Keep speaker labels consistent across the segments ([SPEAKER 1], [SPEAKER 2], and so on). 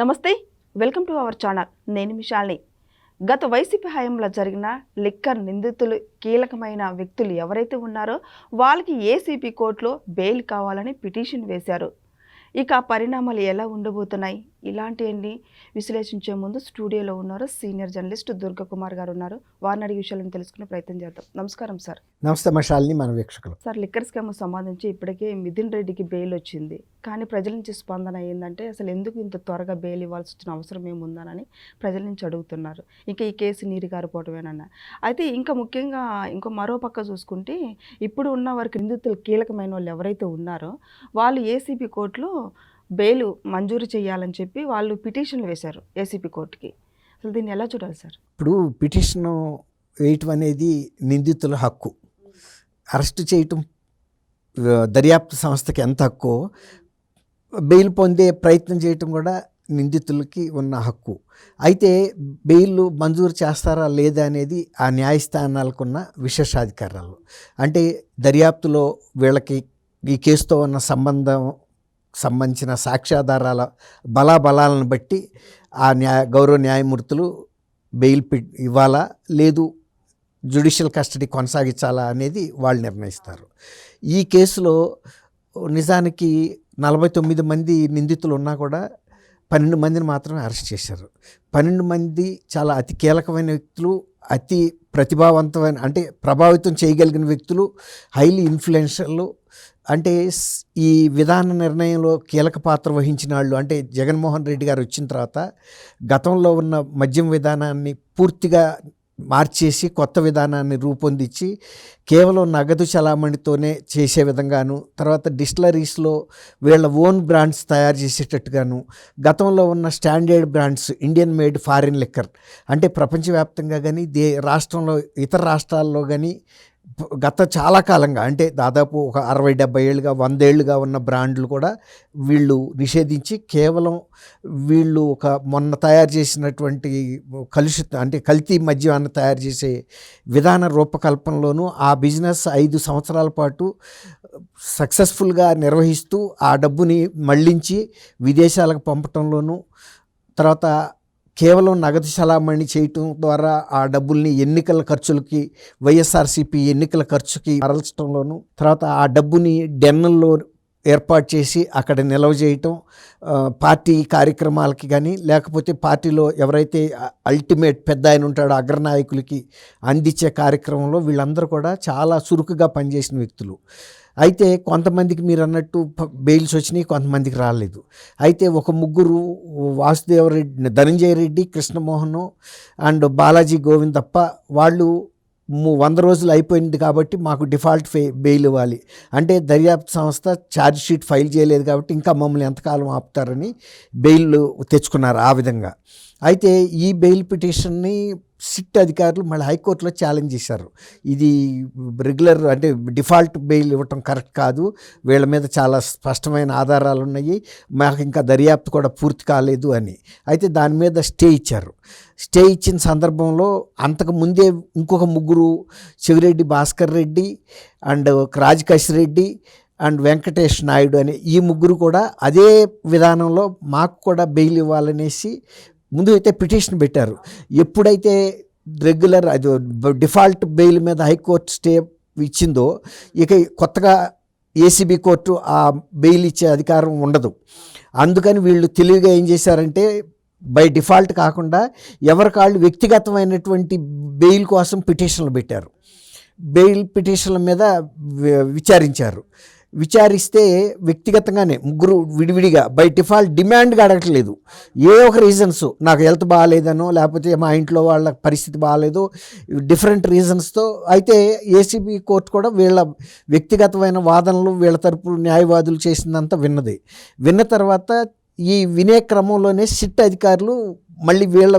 [SPEAKER 1] నమస్తే welcome to our channel. నేను మిషాల్ని గత వైసీపీ హయాంలో జరిగిన లిక్కర్ నిందితులు కీలకమైన వ్యక్తులు ఎవరైతే ఉన్నారో వాళ్ళకి ఏసీపీ కోర్టులో బెయిల్ కావాలని పిటిషన్ వేశారు. ఇక పరిణామాలు ఎలా ఉండబోతున్నాయి? ఇలాంటివన్నీ విశ్లేషించే ముందు స్టూడియోలో ఉన్నారు సీనియర్ జర్నలిస్ట్ దుర్గా కుమార్ గారు ఉన్నారు. వారిని అడిగి విషయాలను తెలుసుకునే ప్రయత్నం చేద్దాం. నమస్కారం సార్.
[SPEAKER 2] నమస్తే మషాల్ని మన వీక్షకులు.
[SPEAKER 1] సార్ లిక్కర్ స్కామ్ సంబంధించి ఇప్పటికే మిథున్ రెడ్డికి బెయిల్ వచ్చింది. కానీ ప్రజల నుంచి స్పందన ఏంటంటే అసలు ఎందుకు ఇంత త్వరగా బెయిల్ ఇవ్వాల్సి వచ్చిన అవసరం ఏముందనని ప్రజల నుంచి అడుగుతున్నారు. ఇంకా ఈ కేసు నీరు గారిపోవటమేనన్న అయితే ఇంకా ముఖ్యంగా ఇంకో మరో పక్క చూసుకుంటే ఇప్పుడు ఉన్న వారికి నిందితులు కీలకమైన వాళ్ళు ఎవరైతే ఉన్నారో వాళ్ళు ఏసీబీ కోర్టులో బెయిల్ మంజూరు చేయాలని చెప్పి వాళ్ళు పిటిషన్లు వేశారు ఏసీపీ కోర్టుకి. అసలు దీన్ని ఎలా చూడాలి సార్?
[SPEAKER 2] ఇప్పుడు పిటిషన్ వేయటం అనేది నిందితుల హక్కు. అరెస్ట్ చేయటం దర్యాప్తు సంస్థకి ఎంత హక్కు బెయిల్ పొందే ప్రయత్నం చేయటం కూడా నిందితులకి ఉన్న హక్కు. అయితే బెయిల్ మంజూరు చేస్తారా లేదా అనేది ఆ న్యాయస్థానాలకున్న విశేషాధికారాలు. అంటే దర్యాప్తులో వీళ్ళకి ఈ కేసుతో ఉన్న సంబంధం సంబంధించిన సాక్ష్యాధారాల బలాబలాలను బట్టి ఆ న్యాయ గౌరవ న్యాయమూర్తులు బెయిల్ ఇవ్వాలా లేదు జ్యుడిషియల్ కస్టడీ కొనసాగించాలా అనేది వాళ్ళు నిర్ణయిస్తారు. ఈ కేసులో నిజానికి నలభై తొమ్మిది మంది నిందితులు ఉన్నా కూడా పన్నెండు మందిని మాత్రమే అరెస్ట్ చేశారు. పన్నెండు మంది చాలా అతి కీలకమైన వ్యక్తులు అతి ప్రతిభావంతమైన అంటే ప్రభావితం చేయగలిగిన వ్యక్తులు హైలీ ఇన్ఫ్లుయెన్షియల్ అంటే ఈ విధాన నిర్ణయంలో కీలక పాత్ర వహించిన వాళ్ళు అంటే జగన్మోహన్ రెడ్డి గారు వచ్చిన తర్వాత గతంలో ఉన్న మద్యం విధానాన్ని పూర్తిగా మార్చేసి కొత్త విధానాన్ని రూపొందించి కేవలం నగదు చలామణితోనే చేసే విధంగాను తర్వాత డిస్టిలరీస్లో వీళ్ళ ఓన్ బ్రాండ్స్ తయారు చేసేటట్టుగాను గతంలో ఉన్న standard brands Indian made foreign liquor అంటే ప్రపంచవ్యాప్తంగా కానీ దే రాష్ట్రంలో ఇతర రాష్ట్రాల్లో కానీ గత చాలా కాలంగా అంటే దాదాపు ఒక అరవై డెబ్బై ఏళ్ళుగా వందేళ్ళుగా ఉన్న బ్రాండ్లు కూడా వీళ్ళు నిషేధించి కేవలం వీళ్ళు ఒక మొన్న తయారు చేసినటువంటి కలుషిత అంటే కల్తీ మద్యాన్ని తయారు చేసే విధాన రూపకల్పనలోనూ ఆ బిజినెస్ ఐదు సంవత్సరాల పాటు సక్సెస్ఫుల్గా నిర్వహిస్తూ ఆ డబ్బుని మళ్ళించి విదేశాలకు పంపటంలోనూ తర్వాత కేవలం నగదు చలామణి చేయటం ద్వారా ఆ డబ్బుల్ని ఎన్నికల ఖర్చులకి వైఎస్ఆర్సీపీ ఎన్నికల ఖర్చుకి మరల్చడంలోను తర్వాత ఆ డబ్బుని డెన్నల్లో ఏర్పాటు చేసి అక్కడ నిల్వ చేయటం పార్టీ కార్యక్రమాలకి కానీ లేకపోతే పార్టీలో ఎవరైతే అల్టిమేట్ పెద్ద ఆయన ఉంటాడో అగ్రనాయకులకి అందించే కార్యక్రమంలో వీళ్ళందరూ కూడా చాలా చురుకుగా పనిచేసిన వ్యక్తులు. అయితే కొంతమందికి మీరు అన్నట్టు బెయిల్స్ వచ్చినాయి కొంతమందికి రాలేదు. అయితే ఒక ముగ్గురు వాసుదేవరెడ్డి ధనంజయ రెడ్డి కృష్ణమోహన్ అండ్ బాలాజీ గోవింద్ తప్ప వాళ్ళు వంద రోజులు అయిపోయింది కాబట్టి మాకు డిఫాల్ట్ ఫే బెయిల్ ఇవ్వాలి. అంటే దర్యాప్తు సంస్థ ఛార్జ్ షీట్ ఫైల్ చేయలేదు కాబట్టి ఇంకా మమ్మల్ని ఎంతకాలం ఆపుతారని బెయిల్ తెచ్చుకున్నారు ఆ విధంగా. అయితే ఈ బెయిల్ పిటిషన్ని సిట్ అధికారులు మళ్ళీ హైకోర్టులో ఛాలెంజ్ చేశారు. ఇది రెగ్యులర్ అంటే డిఫాల్ట్ బెయిల్ ఇవ్వటం కరెక్ట్ కాదు. వీళ్ళ మీద చాలా స్పష్టమైన ఆధారాలు ఉన్నాయి. మాకు ఇంకా దర్యాప్తు కూడా పూర్తి కాలేదు అని. అయితే దాని మీద స్టే ఇచ్చారు. స్టే ఇచ్చిన సందర్భంలో అంతకు ముందే ఇంకొక ముగ్గురు చెవిరెడ్డి భాస్కర్ రెడ్డి అండ్ రాజకేష్ రెడ్డి అండ్ వెంకటేష్ నాయుడు అనే ఈ ముగ్గురు కూడా అదే విధానంలో మాకు కూడా బెయిల్ ఇవ్వాలనేసి ముందు అయితే పిటిషన్ పెట్టారు. ఎప్పుడైతే రెగ్యులర్ అది డిఫాల్ట్ బెయిల్ మీద హైకోర్టు స్టే ఇచ్చిందో ఇక కొత్తగా ఏసీబీ కోర్టు ఆ బెయిల్ ఇచ్చే అధికారం ఉండదు. అందుకని వీళ్ళు తెలివిగా ఏం చేశారంటే బై డిఫాల్ట్ కాకుండా ఎవరికాళ్ళు వ్యక్తిగతమైనటువంటి బెయిల్ కోసం పిటిషన్లు పెట్టారు. బెయిల్ పిటిషన్ల మీద విచారించారు. విచారిస్తే వ్యక్తిగతంగానే ముగ్గురు విడివిడిగా బై డిఫాల్ట్ డిమాండ్గా అడగట్లేదు. ఏ ఒక రీజన్స్ నాకు హెల్త్ బాగాలేదనో లేకపోతే మా ఇంట్లో వాళ్ళ పరిస్థితి బాగాలేదు డిఫరెంట్ రీజన్స్తో అయితే ఏసీబీ కోర్టు కూడా వీళ్ళ వ్యక్తిగతమైన వాదనలు వీళ్ళ తరపు న్యాయవాదులు చేసిందంతా విన్నది. విన్న తర్వాత ఈ వినే క్రమంలోనే సిట్ అధికారులు మళ్ళీ వీళ్ళ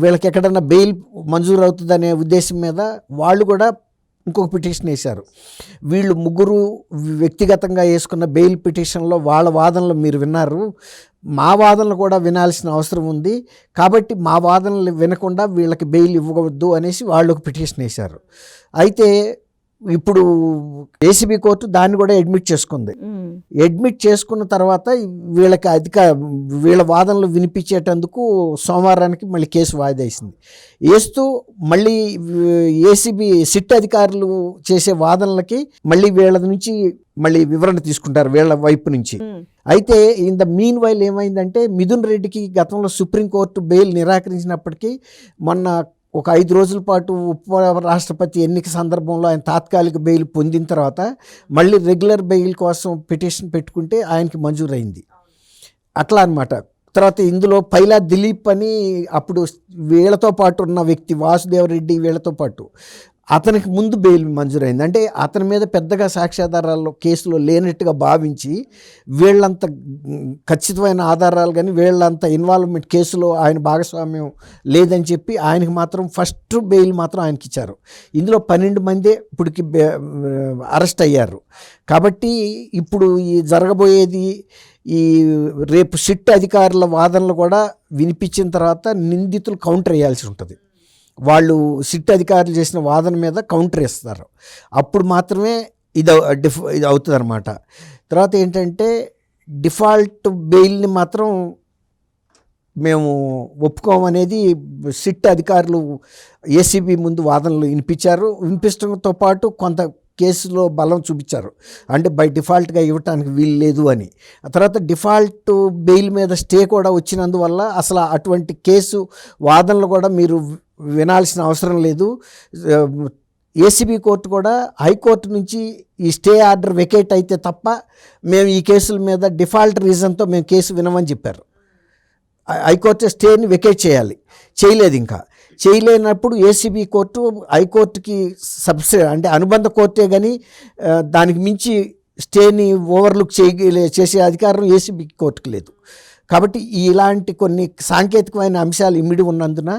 [SPEAKER 2] వీళ్ళకి ఎక్కడన్నా బెయిల్ మంజూరు అవుతుందనే ఉద్దేశం మీద వాళ్ళు కూడా ఇంకొక పిటిషన్ వేశారు. వీళ్ళు ముగ్గురు వ్యక్తిగతంగా వేసుకున్న బెయిల్ పిటిషన్లో వాళ్ళ వాదనలు మీరు విన్నారు. మా వాదనలు కూడా వినాల్సిన అవసరం ఉంది. కాబట్టి మా వాదనలు వినకుండా వీళ్ళకి బెయిల్ ఇవ్వవద్దు అనేసి వాళ్ళు ఒక పిటిషన్ వేశారు. అయితే ఇప్పుడు ఏసీబీ కోర్టు దాన్ని కూడా అడ్మిట్ చేసుకుంది. అడ్మిట్ చేసుకున్న తర్వాత వీళ్ళకి అధిక వీళ్ళ వాదనలు వినిపించేటందుకు సోమవారానికి మళ్ళీ కేసు వాయిదా వేసింది. వేస్తూ మళ్ళీ ఏసీబీ సిట్ అధికారులు చేసే వాదనలకి మళ్ళీ వీళ్ళ నుంచి మళ్ళీ వివరణ తీసుకుంటారు వీళ్ళ వైపు నుంచి. అయితే ఇన్ ద మీన్ వైల్ ఏమైందంటే మిథున్ రెడ్డికి గతంలో సుప్రీంకోర్టు బెయిల్ నిరాకరించినప్పటికీ మొన్న ఒక ఐదు రోజుల పాటు ఉప రాష్ట్రపతి ఎన్నిక సందర్భంలో ఆయన తాత్కాలిక బెయిల్ పొందిన తర్వాత మళ్ళీ రెగ్యులర్ బెయిల్ కోసం పిటిషన్ పెట్టుకుంటే ఆయనకి మంజూరైంది. అట్లా అనమాట తర్వాత ఇందులో పైలా దిలీప్ అని అప్పుడు వీళ్ళతో పాటు ఉన్న వ్యక్తి వాసుదేవరెడ్డి వీళ్ళతో పాటు. అతనికి ముందు బెయిల్ మంజూరైంది. అంటే అతని మీద పెద్దగా సాక్ష్యాధారాలు కేసులో లేనట్టుగా భావించి వీళ్ళంత ఖచ్చితమైన ఆధారాలు కానీ వీళ్ళంత ఇన్వాల్వ్మెంట్ కేసులో ఆయన భాగస్వామ్యం లేదని చెప్పి ఆయనకి మాత్రం ఫస్ట్ బెయిల్ మాత్రం ఆయనకి ఇచ్చారు. ఇందులో పన్నెండు మందే ఇప్పటికి బె- అరెస్ట్ అయ్యారు. కాబట్టి ఇప్పుడు ఈ జరగబోయేది ఈ రేపు సిట్ అధికారుల వాదనలు కూడా వినిపించిన తర్వాత నిందితులు కౌంటర్ వేయాల్సి ఉంటుంది. వాళ్ళు సిట్ అధికారులు చేసిన వాదన మీద కౌంటర్ ఇస్తారు అప్పుడు మాత్రమే ఇది డిఫ్ ఇది అవుతుంది అనమాట తర్వాత ఏంటంటే డిఫాల్ట్ బెయిల్ని మాత్రం మేము ఒప్పుకోమనేది సిట్ అధికారులు ఏసీబీ ముందు వాదనలు వినిపించారు. వినిపించడంతో పాటు కొంత కేసులో బలం చూపించారు. అంటే బై డిఫాల్ట్గా ఇవ్వటానికి వీలు లేదు అని. ఆ తర్వాత డిఫాల్ట్ బెయిల్ మీద స్టే కూడా వచ్చినందువల్ల అసలు అటువంటి కేసు వాదనలు కూడా మీరు వినాల్సిన అవసరం లేదు. ఏసీబీ కోర్టు కూడా హైకోర్టు నుంచి ఈ స్టే ఆర్డర్ వెకేట్ అయితే తప్ప మేము ఈ కేసుల మీద డిఫాల్ట్ రీజన్తో మేము కేసు వినమని చెప్పారు. హైకోర్టు స్టేని వెకేట్ చేయాలి. చేయలేదు ఇంకా. చేయలేనప్పుడు ఏసీబీ కోర్టు హైకోర్టుకి సబ్సిడీ అంటే అనుబంధ కోర్టే కానీ దానికి మించి స్టేని ఓవర్లుక్ చేయ చేసే అధికారం ఏసీబీ కోర్టుకి లేదు. కాబట్టి ఇలాంటి కొన్ని సాంకేతికమైన అంశాలు ఇమిడి ఉన్నందున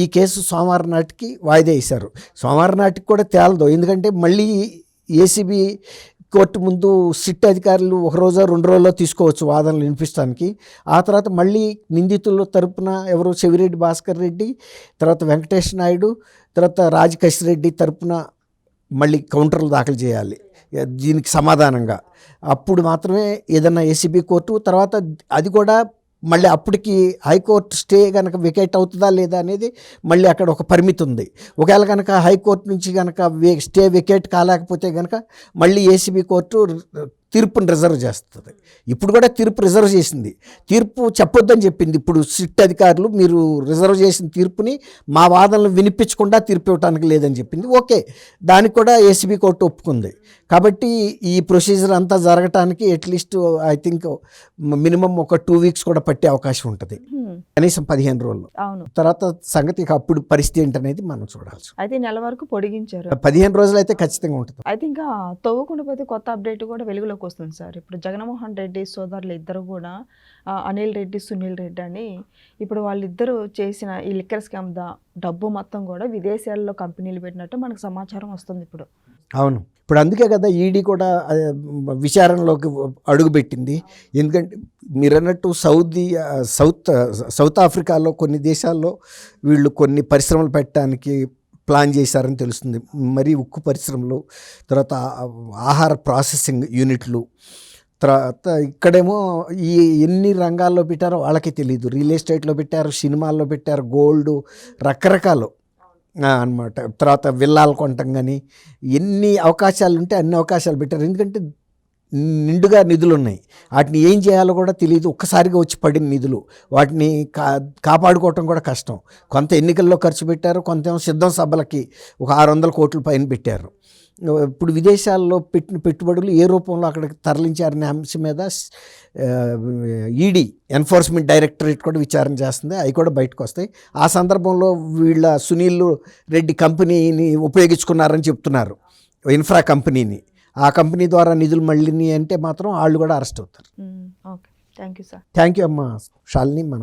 [SPEAKER 2] ఈ కేసు సోమవారం నాటికి వాయిదా వేశారు. సోమవారం నాటికి కూడా తేలదు. ఎందుకంటే మళ్ళీ ఏసీబీ కోర్టు ముందు సిట్ అధికారులు ఒక రోజు రెండు రోజుల్లో తీసుకోవచ్చు వాదనలు వినిపిస్తానికి. ఆ తర్వాత మళ్ళీ నిందితుల తరపున ఎవరు? చెవిరెడ్డి భాస్కర్ రెడ్డి తర్వాత వెంకటేష్ నాయుడు తర్వాత రాజకేష్ రెడ్డి తరపున మళ్ళీ కౌంటర్లు దాఖలు చేయాలి. దీనికి సమాధానంగా. అప్పుడు మాత్రమే ఏదన్నా ఏసీబీ కోర్టు తర్వాత అది కూడా మళ్ళీ అప్పటికి హైకోర్టు స్టే కనుక వికెట్ అవుతుందా లేదా అనేది మళ్ళీ అక్కడ ఒక పరిమితి ఉంది. ఒకవేళ కనుక హైకోర్టు నుంచి కనుక స్టే వికెట్ కాలేకపోతే కనుక మళ్ళీ ఏసీబీ కోర్టు తీర్పుని రిజర్వ్ చేస్తుంది. ఇప్పుడు కూడా తీర్పు రిజర్వ్ చేసింది. తీర్పు చెప్పొద్దని చెప్పింది. ఇప్పుడు సిట్ అధికారులు మీరు రిజర్వ్ చేసిన తీర్పుని మా వాదనలు వినిపించకుండా తీర్పు ఇవ్వడానికి లేదని చెప్పింది. ఓకే. దానికి కూడా ఏసీబీ కోర్టు ఒప్పుకుంది. కాబట్టి ఈ ప్రొసీజర్ అంతా జరగటానికి at least I think minimum ఒక టూ వీక్స్ కూడా పట్టే అవకాశం ఉంటుంది. కనీసం పదిహేను రోజులు తర్వాత సంగతి అప్పుడు పరిస్థితి ఏంటనేది మనం చూడాల్సి
[SPEAKER 1] అయితే నెల వరకు పొడిగించారు.
[SPEAKER 2] పదిహేను రోజులు అయితే ఖచ్చితంగా ఉంటుంది.
[SPEAKER 1] అయితే ఇంకా తవ్వకుండా పోతే కొత్త అప్డేట్ కూడా వెలుగులోకి వస్తుంది సార్. ఇప్పుడు జగన్మోహన్ రెడ్డి సోదరులు ఇద్దరు కూడా అనిల్ రెడ్డి సునీల్ రెడ్డి అని ఇప్పుడు వాళ్ళిద్దరూ చేసిన ఈ లిక్కర్ స్కామ్ దా డబ్బు మొత్తం కూడా విదేశాల్లో కంపెనీలు పెట్టినట్టు మనకు సమాచారం వస్తుంది ఇప్పుడు.
[SPEAKER 2] అవును. ఇప్పుడు అందుకే కదా ఈడీ కూడా విచారణలోకి అడుగుపెట్టింది. ఎందుకంటే మీరు అన్నట్టు సౌదీ సౌత్ సౌత్ ఆఫ్రికాలో కొన్ని దేశాల్లో వీళ్ళు కొన్ని పరిశ్రమలు పెట్టడానికి ప్లాన్ చేశారని తెలుస్తుంది. మరి ఉక్కు పరిశ్రమలు తర్వాత ఆహార ప్రాసెసింగ్ యూనిట్లు తర్వాత ఇక్కడేమో ఈ ఎన్ని రంగాల్లో పెట్టారో వాళ్ళకి తెలియదు రియల్ ఎస్టేట్లో పెట్టారు సినిమాల్లో పెట్టారు గోల్డ్ రకరకాలు. అనమాట తర్వాత విల్లాలు కొనటం కానీ ఎన్ని అవకాశాలు ఉంటే అన్ని అవకాశాలు పెట్టారు. ఎందుకంటే నిండుగా నిధులు ఉన్నాయి వాటిని ఏం చేయాలో కూడా తెలియదు. ఒక్కసారిగా వచ్చి పడిన నిధులు. వాటిని కా కాపాడుకోవటం కూడా కష్టం. కొంత ఎన్నికల్లో ఖర్చు పెట్టారు కొంత సిద్ధం సభలకి ఒక ఆరు వందల కోట్ల పైన పెట్టారు. ఇప్పుడు విదేశాల్లో పెట్టిన పెట్టుబడులు ఏ రూపంలో అక్కడికి తరలించారనే అంశం మీద ఈడీ ఎన్ఫోర్స్మెంట్ డైరెక్టరేట్ కూడా విచారణ చేస్తుంది. అవి కూడా బయటకు వస్తాయి. ఆ సందర్భంలో వీళ్ళ సునీల్ రెడ్డి కంపెనీని ఉపయోగించుకున్నారని చెప్తున్నారు. ఇన్ఫ్రా కంపెనీని. ఆ కంపెనీ ద్వారా నిధులు మళ్ళీ అంటే మాత్రం వాళ్ళు కూడా అరెస్ట్ అవుతారు.
[SPEAKER 1] Thank you sir.
[SPEAKER 2] Thank you అమ్మా. షాలిని మన